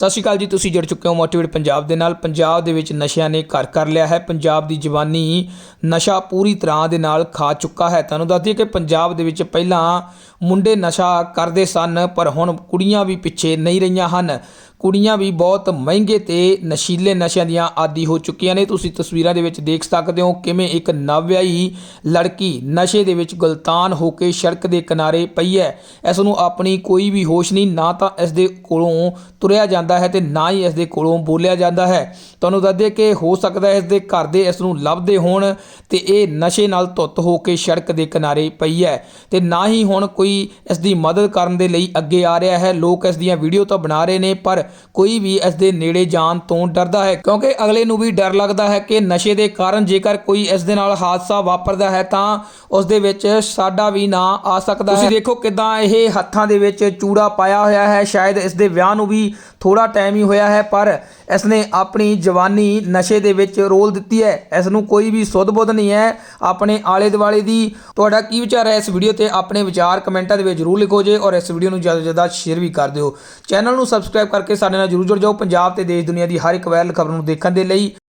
ਸਤਿ ਸ਼੍ਰੀ ਅਕਾਲ ਜੀ, ਤੁਸੀਂ ਜੁੜ ਚੁੱਕੇ ਹੋ ਮੋਟੀਵੇਟ ਪੰਜਾਬ ਦੇ ਨਾਲ। ਪੰਜਾਬ ਦੇ ਵਿੱਚ ਨਸ਼ਿਆਂ ਨੇ ਘਰ ਕਰ ਲਿਆ ਹੈ। ਪੰਜਾਬ ਦੀ ਜਵਾਨੀ ਨਸ਼ਾ ਪੂਰੀ ਤਰ੍ਹਾਂ ਦੇ ਨਾਲ ਖਾ ਚੁੱਕਾ ਹੈ। ਤੁਹਾਨੂੰ ਦੱਸ ਦਈਏ ਕਿ ਪੰਜਾਬ ਦੇ ਵਿੱਚ ਪਹਿਲਾਂ ਮੁੰਡੇ ਨਸ਼ਾ ਕਰਦੇ ਸਨ, ਪਰ ਹੁਣ ਕੁੜੀਆਂ ਵੀ ਪਿੱਛੇ ਨਹੀਂ ਰਹੀਆਂ ਹਨ। ਕੁੜੀਆਂ ਵੀ ਬਹੁਤ ਮਹਿੰਗੇ ਤੇ ਨਸ਼ੀਲੇ ਨਸ਼ਿਆਂ ਦੀਆਂ ਆਦੀ ਹੋ ਚੁੱਕੀਆਂ ਨੇ। ਤੁਸੀਂ ਤਸਵੀਰਾਂ ਦੇ ਵਿੱਚ ਦੇਖ ਸਕਦੇ ਹੋ ਕਿਵੇਂ ਇੱਕ ਨਵਵਿਆਹੀ ਲੜਕੀ ਨਸ਼ੇ ਦੇ ਵਿੱਚ ਗਲਤਾਨ ਹੋ ਕੇ ਸੜਕ ਦੇ ਕਿਨਾਰੇ ਪਈ ਹੈ। ਇਸ ਨੂੰ ਆਪਣੀ ਕੋਈ ਵੀ ਹੋਸ਼ ਨਹੀਂ, ਨਾ ਤਾਂ ਇਸ ਦੇ ਕੋਲੋਂ ਤੁਰਿਆ ਜਾਂਦਾ ਹੈ ਤੇ ਨਾ ਹੀ ਇਸ ਦੇ ਕੋਲੋਂ ਬੋਲਿਆ ਜਾਂਦਾ ਹੈ। ਤੁਹਾਨੂੰ ਦੱਸ ਦਈਏ ਕਿ ਹੋ ਸਕਦਾ ਹੈ ਇਸ ਦੇ ਘਰ ਦੇ ਇਸ ਨੂੰ ਲੱਭਦੇ ਹੋਣ ਤੇ ਇਹ ਨਸ਼ੇ ਨਾਲ ਧੁੱਤ ਹੋ ਕੇ ਸੜਕ ਦੇ ਕਿਨਾਰੇ ਪਈ ਹੈ ਤੇ ਨਾ ਹੀ ਹੁਣ ਕੋਈ ਇਸ ਦੀ ਮਦਦ ਕਰਨ ਦੇ ਲਈ ਅੱਗੇ ਆ ਰਿਹਾ ਹੈ। ਲੋਕ ਇਸ ਦੀਆਂ ਵੀਡੀਓ ਤਾਂ ਬਣਾ ਰਹੇ ਨੇ, ਪਰ ਕੋਈ ਵੀ ਇਸ ਦੇ ਨੇੜੇ ਜਾਣ ਤੋਂ ਡਰਦਾ ਹੈ ਕਿਉਂਕਿ ਅਗਲੇ ਨੂੰ ਵੀ ਡਰ ਲੱਗਦਾ ਹੈ ਕਿ ਨਸ਼ੇ ਦੇ ਕਾਰਨ ਜੇਕਰ ਕੋਈ ਇਸ ਦੇ ਨਾਲ ਹਾਦਸਾ ਵਾਪਰਦਾ ਹੈ ਤਾਂ ਉਸ ਦੇ ਵਿੱਚ ਸਾਡਾ ਵੀ ਨਾਂ ਆ ਸਕਦਾ ਹੈ। ਤੁਸੀਂ ਦੇਖੋ ਕਿਦਾਂ ਇਹ ਹੱਥਾਂ ਦੇ ਵਿੱਚ ਚੂੜਾ ਪਾਇਆ ਹੋਇਆ ਹੈ ਸ਼ਾਇਦ ਇਸ ਦੇ ਵਿਆਹ ਨੂੰ ਵੀ ਥੋੜਾ ਟਾਈਮ ਹੀ ਹੋਇਆ ਹੈ ਪਰ ਇਸ ਨੇ ਆਪਣੀ ਜਵਾਨੀ ਨਸ਼ੇ ਦੇ ਵਿੱਚ ਰੋਲ ਦਿੱਤੀ ਹੈ। ਇਸ ਨੂੰ ਕੋਈ ਵੀ ਸੁੱਧ ਬੁੱਧ ਨਹੀਂ ਹੈ। ਆਪਣੇ ਆਲੇ ਦੁਆਲੇ ਦੀ ਤੁਹਾਡਾ ਕੀ ਵਿਚਾਰ ਹੈ ਇਸ ਵੀਡੀਓ ਤੇ? ਆਪਣੇ ਵਿਚਾਰ ਕਮੈਂਟਾਂ ਦੇ ਵਿੱਚ ਜ਼ਰੂਰ ਲਿਖੋ ਜੇ ਔਰ ਇਸ ਵੀਡੀਓ ਨੂੰ ਜ਼ਿਆਦਾ ਤੋਂ ਜ਼ਿਆਦਾ ਸ਼ੇਅਰ ਵੀ ਕਰ ਦਿਓ। ਚੈਨਲ ਨੂੰ ਸਬਸਕ੍ਰਾਈਬ ਕਰਕੇ ਸਾਡੇ ਨਾਲ ਜ਼ਰੂਰ ਜੁੜ ਜਾਓ ਪੰਜਾਬ ਤੇ ਦੇਸ਼ ਦੁਨੀਆ ਦੀ ਹਰ ਇੱਕ ਵਾਇਰਲ ਖਬਰ ਨੂੰ ਦੇਖਣ ਦੇ ਲਈ।